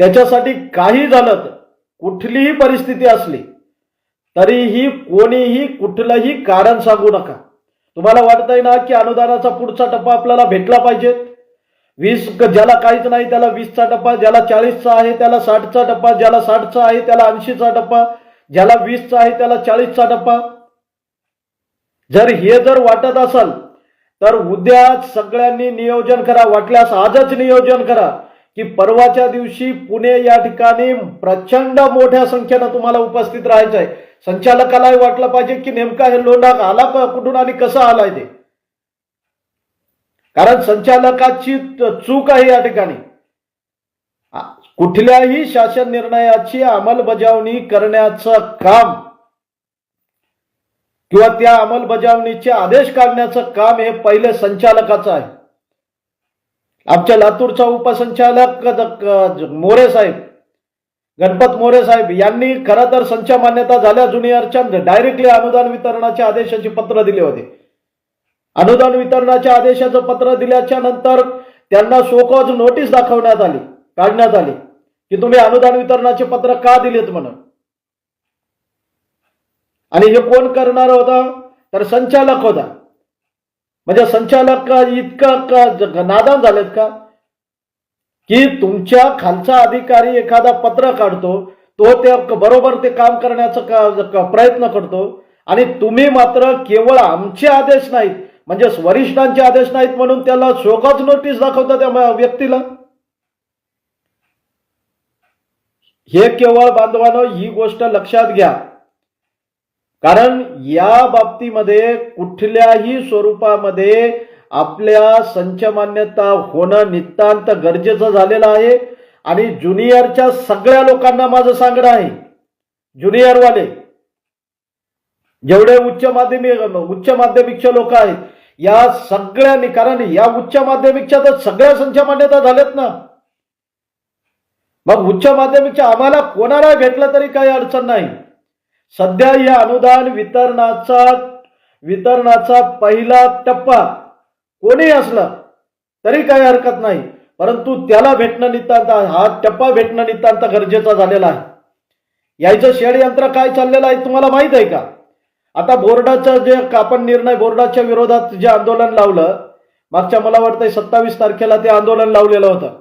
त्याच्यासाठी काही झालं तर कुठलीही परिस्थिती असली तरीही कोणीही कुठलंही कारण सांगू नका. तुम्हाला वाटतंय ना की अनुदानाचा पुढचा टप्पा आपल्याला भेटला पाहिजे? वीस ज्याला काहीच नाही त्याला वीसचा टप्पा ज्याला चाळीसचा आहे त्याला साठचा टप्पा ज्याला साठचा आहे त्याला ऐंशीचा टप्पा ज्याला वीसचा आहे त्याला चाळीसचा टप्पा. जर हे जर वाटत असेल तर उद्या सगळ्यांनी नियोजन करा वाटल्यास आजच नियोजन करा. की परवाच्या दिवशी पुणे या ठिकाणी प्रचंड मोठ्या संख्येनं तुम्हाला उपस्थित राहायचं आहे संचालकालाही वाटलं पाहिजे की नेमका हे लोंढा आला कुठून आणि कसा आलाय ते? कारण संचालकाची चूक आहे या ठिकाणी. कुठल्याही शासन निर्णयाची अंमलबजावणी करण्याचं काम किंवा त्या अंमलबजावणीचे आदेश काढण्याचं काम हे पहिले संचालकाचं आहे. आमच्या लातूरचा उपसंचालक मोरे साहेब गणपत मोरे साहेब यांनी खरं तर संच मान्यता झाल्या ज्युनियरच्या डायरेक्टली अनुदान वितरणाच्या आदेशाचे पत्र दिले होते. अनुदान वितरणाच्या आदेशाचं पत्र दिल्याच्या नंतर त्यांना सोकॉज नोटीस दाखवण्यात आली काढण्यात आली की तुम्ही अनुदान वितरणाचे पत्र का दिलेत म्हणून. आणि हे कोण करणार होता? तर संचालक होता. म्हणजे संचालक का इतका का नादान झालेत का? की तुमच्या खालचा अधिकारी एखादा पत्र काढतो तो ते बरोबर ते काम करण्याचा प्रयत्न करतो आणि तुम्ही मात्र केवळ आमचे आदेश नाहीत म्हणजे वरिष्ठांचे आदेश नाहीत म्हणून त्याला शोकच नोटीस दाखवता त्या व्यक्तीला? हे केवळ बांधवानं ही गोष्ट लक्षात घ्या. कारण या बाबतीमध्ये कुठल्याही स्वरूपामध्ये आपल्या संचमान्यता होणं नितांत गरजेचं झालेलं आहे. आणि ज्युनियरच्या सगळ्या लोकांना माझं सांगणं आहे. ज्युनियरवाले जेवढे उच्च माध्यमिक उच्च माध्यमिकचे लोक आहेत या सगळ्यांनी कारण या उच्च माध्यमिकच्या तर सगळ्या संचमान्यता झाल्यात ना. मग उच्च माध्यमिकच्या आम्हाला कोणाला भेटलं तरी काही अडचण नाही. सध्या या अनुदान वितरणाचा वितरणाचा पहिला टप्पा कोणी असला तरी काही हरकत नाही. परंतु त्याला भेटणं नितांत हा टप्पा भेटणं नितांत गरजेचा झालेला आहे. यायचं शेड यंत्र काय चाललेलं आहे तुम्हाला माहीत आहे का? आता बोर्डाचं जे कापन निर्णय बोर्डाच्या विरोधात जे आंदोलन लावलं मागच्या मला वाटतंय सत्तावीस तारखेला ते आंदोलन लावलेलं होतं.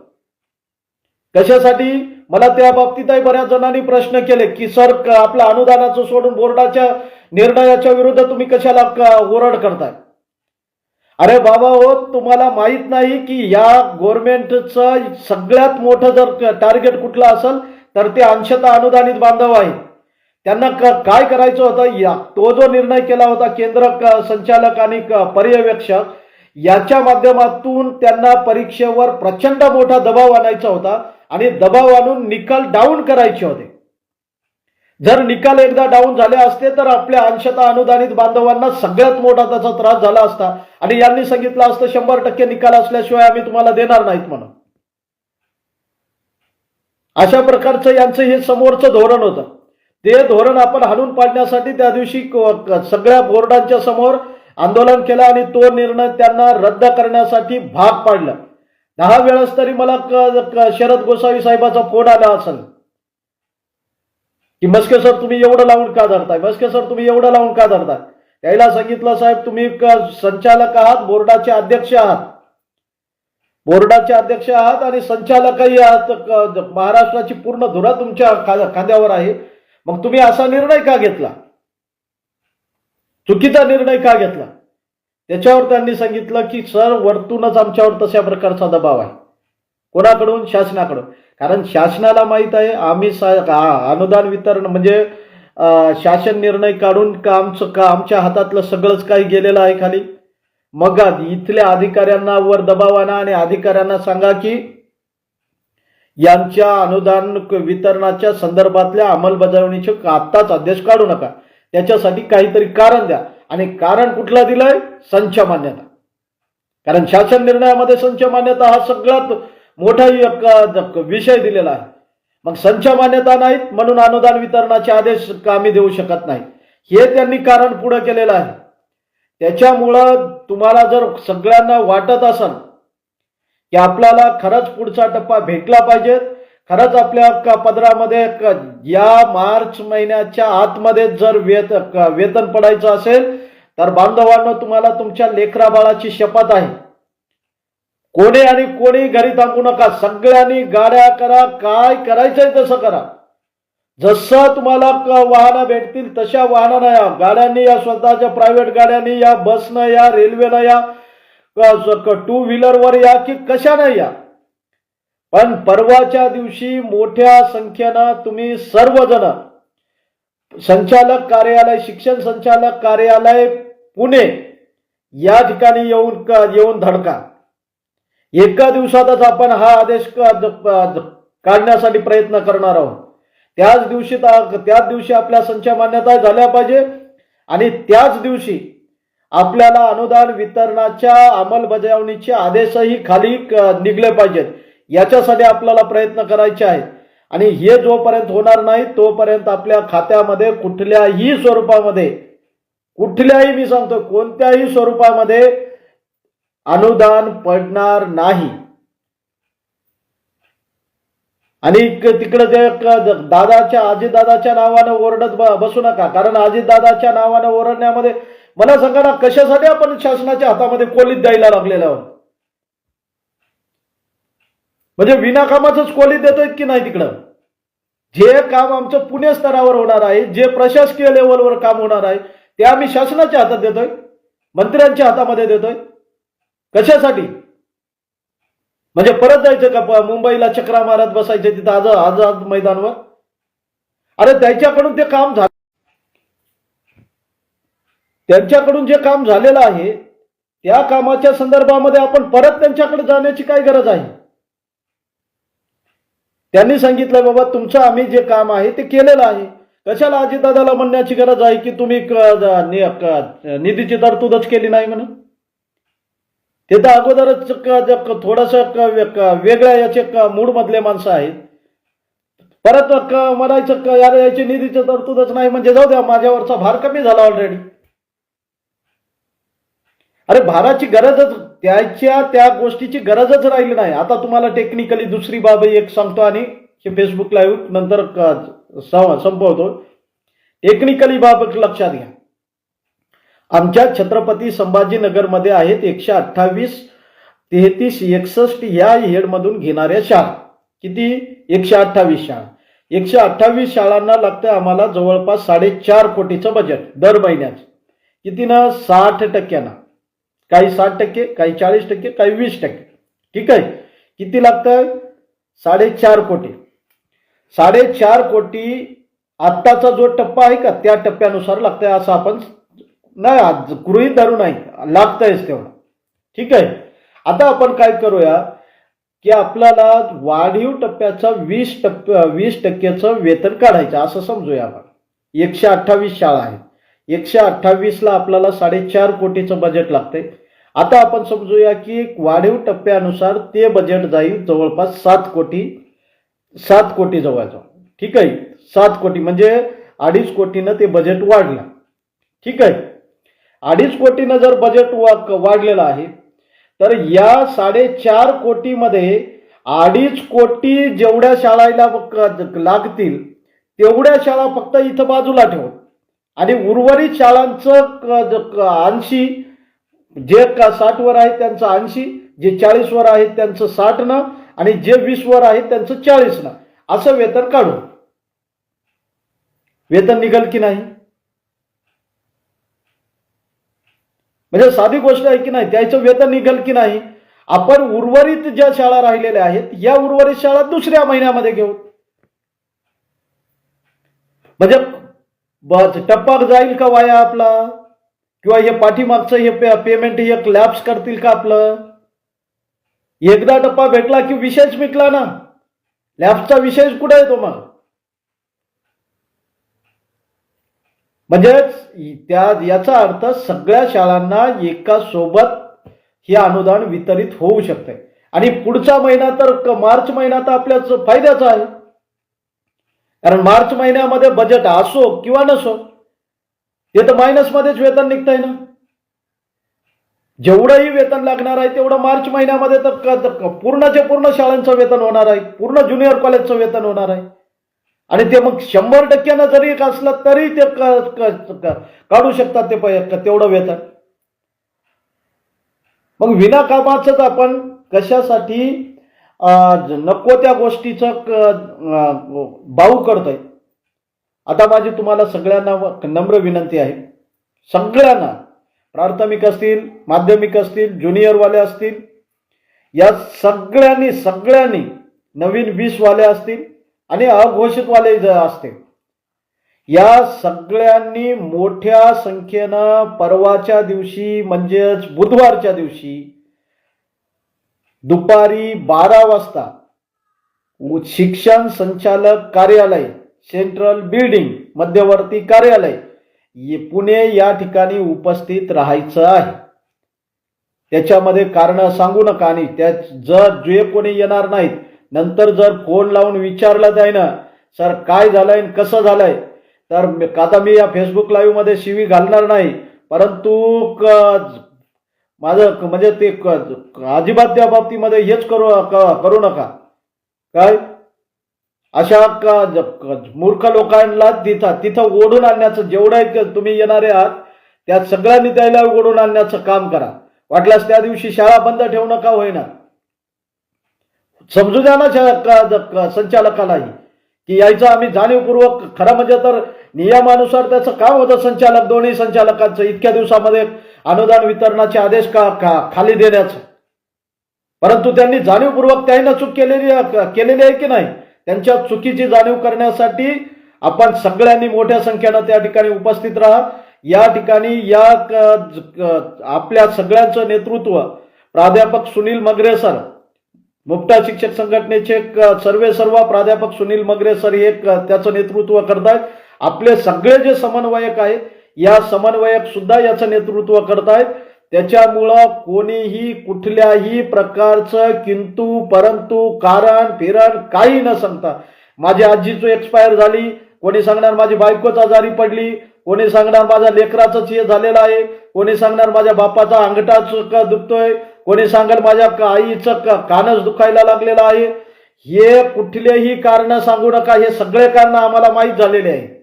कशासाठी? मला त्या बाबतीतही बऱ्याच जणांनी प्रश्न केले की सर आपल्या आपलं अनुदानाचं सोडून बोर्डाच्या निर्णयाच्या विरुद्ध तुम्ही कशाला ओरड करताय? अरे बाबा हो तुम्हाला माहीत नाही की या गव्हर्नमेंटचं सगळ्यात मोठं जर टार्गेट कुठलं असेल तर ते अंशतः अनुदानित बांधव आहे. त्यांना काय करायचं होतं? या तो जो निर्णय केला होता केंद्र संचालक आणि पर्यवेक्षक याच्या माध्यमातून त्यांना परीक्षेवर प्रचंड मोठा दबाव आणायचा होता. आणि दबाव आणून निकाल डाऊन करायचे होते. जर निकाल एकदा डाऊन झाले असते तर आपल्या अंशतः अनुदानित बांधवांना सगळ्यात मोठा त्याचा त्रास झाला असता. आणि यांनी सांगितलं असतं शंभर टक्के निकाल असल्याशिवाय आम्ही तुम्हाला देणार नाहीत म्हणून. अशा प्रकारचं यांचं हे समोरचं धोरण होतं. ते धोरण आपण हाणून पाडण्यासाठी त्या दिवशी सगळ्या बोर्डांच्या समोर आंदोलन केलं आणि तो निर्णय त्यांना रद्द करण्यासाठी भाग पाडला. दहा वेळेस तरी मला शरद गोसावी साहेबाचा फोन आला असेल. की मस्के सर तुम्ही एवढं लावून का धरताय? मस्के सर तुम्ही एवढं लावून का धरताय? त्याला सांगितलं साहेब तुम्ही संचालक आहात बोर्डाचे अध्यक्ष आहात. बोर्डाचे अध्यक्ष आहात आणि संचालकही आहात. महाराष्ट्राची पूर्ण धुरा तुमच्या खांद्यावर आहे. मग तुम्ही असा निर्णय का घेतला? चुकीचा निर्णय का घेतला? त्याच्यावर त्यांनी सांगितलं की सर वरतूनच आमच्यावर तशा प्रकारचा दबाव आहे. कोणाकडून? शासनाकडून. कारण शासनाला माहीत आहे आम्ही अनुदान वितरण म्हणजे शासन निर्णय काढून का आमचं का आमच्या हातातलं सगळंच काही गेलेलं आहे खाली? मग इथल्या अधिकाऱ्यांना वर दबाव आणा आणि अधिकाऱ्यांना सांगा की यांच्या अनुदान वितरणाच्या संदर्भातल्या अंमलबजावणीचे आत्ताच आदेश काढू नका. त्याच्यासाठी काहीतरी कारण द्या. आणि कारण कुठला दिलंय? संच मान्यता. कारण शासन निर्णयामध्ये संच मान्यता हा सगळ्यात मोठा विषय दिलेला आहे. मग संच मान्यता नाहीत म्हणून अनुदान वितरणाचे आदेश कामी आम्ही देऊ शकत नाही? हे त्यांनी कारण पुढे केलेलं आहे. त्याच्यामुळं तुम्हाला जर सगळ्यांना वाटत असेल की आपल्याला खरंच पुढचा टप्पा भेटला पाहिजे खरंच आपल्या पदरामध्ये या मार्च महिन्याच्या आतमध्ये जर वेत वेतन पडायचं असेल तर बांधवांना तुम्हाला तुमच्या लेकरा बाळाची शपथ आहे. कोणी आणि कोणी घरी थांबू नका. सगळ्यांनी गाड्या करा काय करायचंय तसं करा. जसं तुम्हाला वाहनं भेटतील तशा वाहनानं या. गाड्यांनी या स्वतःच्या प्रायव्हेट गाड्यांनी या बसनं या रेल्वेनं या टू व्हीलरवर या की कशानं या? पण परवाच्या दिवशी मोठ्या संख्येनं तुम्ही सर्वजण संचालक कार्यालय शिक्षण संचालक कार्यालय पुणे या ठिकाणी येऊन येऊन धडका. एका दिवसातच आपण हा आदेश काढण्यासाठी प्रयत्न करणार आहोत. त्याच दिवशी त्याच दिवशी आपल्या संच मान्यता झाल्या पाहिजे आणि त्याच दिवशी आपल्याला अनुदान वितरणाच्या अंमलबजावणीचे आदेशही खाली निघले पाहिजेत. याच्यासाठी आपल्याला प्रयत्न करायचे आहेत. आणि हे जोपर्यंत होणार नाही तोपर्यंत आपल्या खात्यामध्ये कुठल्याही स्वरूपामध्ये कुठल्याही मी सांगतो कोणत्याही स्वरूपामध्ये अनुदान पडणार नाही. आणि तिकडे जे दादाच्या आजीदादाच्या नावानं ओरडत बसू नका. कारण आजीदादाच्या नावानं ओरडण्यामध्ये मला सांगा ना कशासाठी आपण शासनाच्या हातामध्ये कोलीत द्यायला लागलेलं आहोत? म्हणजे विनाकामाचंच कोलीत देतोय की नाही तिकडं? जे काम आमचं पुणे स्तरावर होणार आहे जे प्रशासकीय लेवलवर काम होणार आहे ते आम्ही शासनाच्या हातात देतोय मंत्र्यांच्या हातामध्ये देतोय. कशासाठी? म्हणजे परत जायचं का मुंबईला चक्रा मारत बसायचे तिथं आज आझाद मैदानवर? अरे त्याच्याकडून ते काम झालं त्यांच्याकडून जे काम झालेलं आहे त्या कामाच्या संदर्भामध्ये आपण परत त्यांच्याकडे जाण्याची काय गरज आहे? त्यांनी सांगितलं बाबा तुमचं आम्ही जे काम आहे ते केलेलं आहे. कशाला अजितदादाला म्हणण्याची गरज आहे की तुम्ही निधीची तरतूदच केली नाही म्हणून? ते तर अगोदरच थोडस वेगळ्या याचे मूड मधले माणसं आहेत. परत म्हणायचं यार याची निधीची तरतूदच नाही म्हणजे जाऊ द्या माझ्यावरचा भार कमी झाला ऑलरेडी अरे भाराची गरजच त्याच्या त्या गोष्टीची गरजच राहिली नाही. आता तुम्हाला टेक्निकली दुसरी बाब एक सांगतो आणि हे फेसबुक लाईव्ह नंतर संपवतो टेक्निकली बाब लक्षात घ्या. आमच्या छत्रपती संभाजीनगरमध्ये आहेत एकशे अठ्ठावीस तेहतीस एकसष्ट या हेडमधून घेणाऱ्या शाळा. किती? एकशे अठ्ठावीस शाळा. एकशे अठ्ठावीस शाळांना लागतं आम्हाला जवळपास साडेचार कोटीचं बजेट दर महिन्याचं. किती ना साठ टक्क्यानं. काही साठ टक्के काही चाळीस टक्के काही वीस टक्के. ठीक आहे? किती लागतं साडेचार कोटी. साडेचार कोटी आत्ताचा जो टप्पा आहे का त्या टप्प्यानुसार लागतंय असं आपण नाही आज धरू नाही. लागतंयच तेवढं. ठीक आहे? आता आपण काय करूया की आपल्याला वाढीव टप्प्याचा वीस टप्प्या वीस टक्क्याचं वेतन काढायचं असं समजूया आपण. एकशे अठ्ठावीस शाळा आहेत. एकशे अठ्ठावीसला आपल्याला साडेचार कोटीचं बजेट लागतंय. आता आपण समजूया की एक वाढीव टप्प्यानुसार ते बजेट जाईल जवळपास सात कोटी सात कोटी जवळजवळ. ठीक आहे सात कोटी म्हणजे अडीच कोटीनं ते बजेट वाढलं. ठीक आहे अडीच कोटीनं जर बजेट वा- वाढलेलं आहे तर या साडेचार कोटीमध्ये अडीच कोटी जेवढ्या शाळेला लागतील तेवढ्या शाळा फक्त इथं बाजूला ठेवत आणि उर्वरित शाळांचं ऐंशी जे का साठ वर आहेत त्यांचं ऐंशी जे चाळीसवर आहेत त्यांचं साठ न आणि जे वीसवर आहेत त्यांचं चाळीस न असं वेतन काढू. वेतन निघल की नाही? म्हणजे साधी गोष्ट आहे की नाही? त्याचं वेतन निघल की नाही? आपण उर्वरित ज्या शाळा राहिलेल्या आहेत या उर्वरित शाळा दुसऱ्या महिन्यामध्ये घेऊ. म्हणजे बस टप्पा जाईल का वाया आपला? किंवा हे पाठीमागचं हे पे, पेमेंट हे लॅप्स करतील का आपलं? एकदा टप्पा भेटला की विषयच मिटला ना. लॅप्सचा विषयच कुठे येतो मग? म्हणजेच त्या याचा अर्थ सगळ्या शाळांना एका सोबत हे अनुदान वितरित होऊ शकते आणि पुढचा महिना तर मार्च महिना तर आपल्याच फायद्याचा आहे. कारण मार्च महिन्यामध्ये बजेट असो किंवा नसो हे तर मायनस मध्येच वेतन निघतंय ना. जेवढंही वेतन लागणार आहे तेवढं मार्च महिन्यामध्ये तर पूर्णच्या पूर्णचे पूर्ण शाळांचं वेतन होणार आहे पूर्ण ज्युनियर कॉलेजचं वेतन होणार आहे. आणि ते मग शंभर टक्क्यानं जरी एक असलं तरी ते काढू शकतात ते तेवढं वेतन. मग विनाकामाचंच आपण कशासाठी नको त्या गोष्टीचं क- अं, बाऊ करतोय. आता माझी तुम्हाला सगळ्यांना नम्र विनंती आहे. सगळ्यांना प्राथमिक असतील माध्यमिक असतील ज्युनियरवाले असतील या सगळ्यांनी सगळ्यांनी नवीन वीसवाले असतील आणि अघोषितवाले ज- असतील. या सगळ्यांनी मोठ्या संख्येनं परवाच्या दिवशी म्हणजेच बुधवारच्या दिवशी दुपारी बारा वाजता शिक्षण संचालक कार्यालय सेंट्रल बिल्डिंग मध्यवर्ती कार्यालय ये- पुणे या ठिकाणी उपस्थित राहायचं आहे. त्याच्यामध्ये कारण सांगू नका आणि त्या जर जे कोणी येणार नाहीत नंतर जर फोन लावून विचारलं जाय ना सर काय झालंय आणि कसं झालंय? तर आता मी या फेसबुक लाईव्हमध्ये शिवी घालणार नाही परंतु माझं म्हणजे ते अजिबात त्या बाबतीमध्ये हेच करू करू नका. काय? अशा का मूर्ख लोकांना तिथं तिथं ओढून आणण्याचं जेवढं तुम्ही येणारे आहात त्या सगळ्यांनी त्याला ओढून आणण्याचं काम करा. वाटल्यास त्या दिवशी शाळा बंद ठेवू नका होईना. समजू द्या ना संचालकालाही की यायचं आम्ही जाणीवपूर्वक खरं म्हणजे तर नियमानुसार त्याचं काम होतं संचालक दोन्ही संचालकांचं. इतक्या दिवसामध्ये अनुदान वितरणाचे आदेश का का- खाली देण्याचा? परंतु त्यांनी जाणीवपूर्वक त्यांना चूक केलेली केलेली आहे की नाही? त्यांच्या चुकीची जाणीव करण्यासाठी आपण सगळ्यांनी मोठ्या संख्येनं त्या ठिकाणी उपस्थित राहा. या ठिकाणी या आपल्या सगळ्यांचं नेतृत्व प्राध्यापक सुनील मगरे सर मुक्ता शिक्षक संघटनेचे सर्वे सर्व प्राध्यापक सुनील मगरे सर हे त्याचं नेतृत्व करतायत. आपले सगळे जे समन्वयक आहेत या समन्वयक सुद्धा याचं नेतृत्व करतायत. त्याच्यामुळं कोणीही कुठल्याही प्रकारचं किंतु परंतु कारण फिरण काही न सांगता. माझी आजीचं एक्सपायर झाली. कोणी सांगणार माझी बायकोच आजारी पडली? कोणी सांगणार माझ्या लेकराचंच हे झालेलं आहे? कोणी सांगणार माझ्या बापाचा अंगठाच दुखतोय? कोणी सांगणार माझ्या आईचं कानच दुखायला लागलेलं आहे? हे कुठलेही कारण सांगू नका. हे सगळे कारण आम्हाला माहीत झालेले आहे.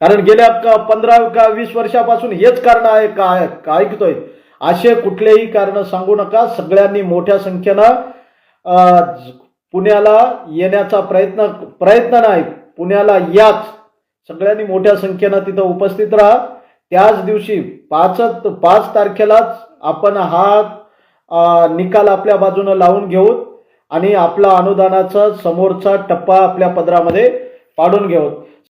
कारण गेल्या का पंधरा का वीस वर्षापासून हेच कारण आहे काय काय ऐकतोय? असे कुठलेही कारण सांगू नका. सगळ्यांनी मोठ्या संख्येनं पुण्याला येण्याचा प्रयत्न प्रयत्न नाही पुण्याला याच. सगळ्यांनी मोठ्या संख्येनं तिथं उपस्थित राहा. त्याच दिवशी पाच पाच तारखेलाच आपण हा निकाल आपल्या बाजूनं लावून घेऊ आणि आपला अनुदानाचा समोरचा टप्पा आपल्या पदरामध्ये पाडून घेऊ.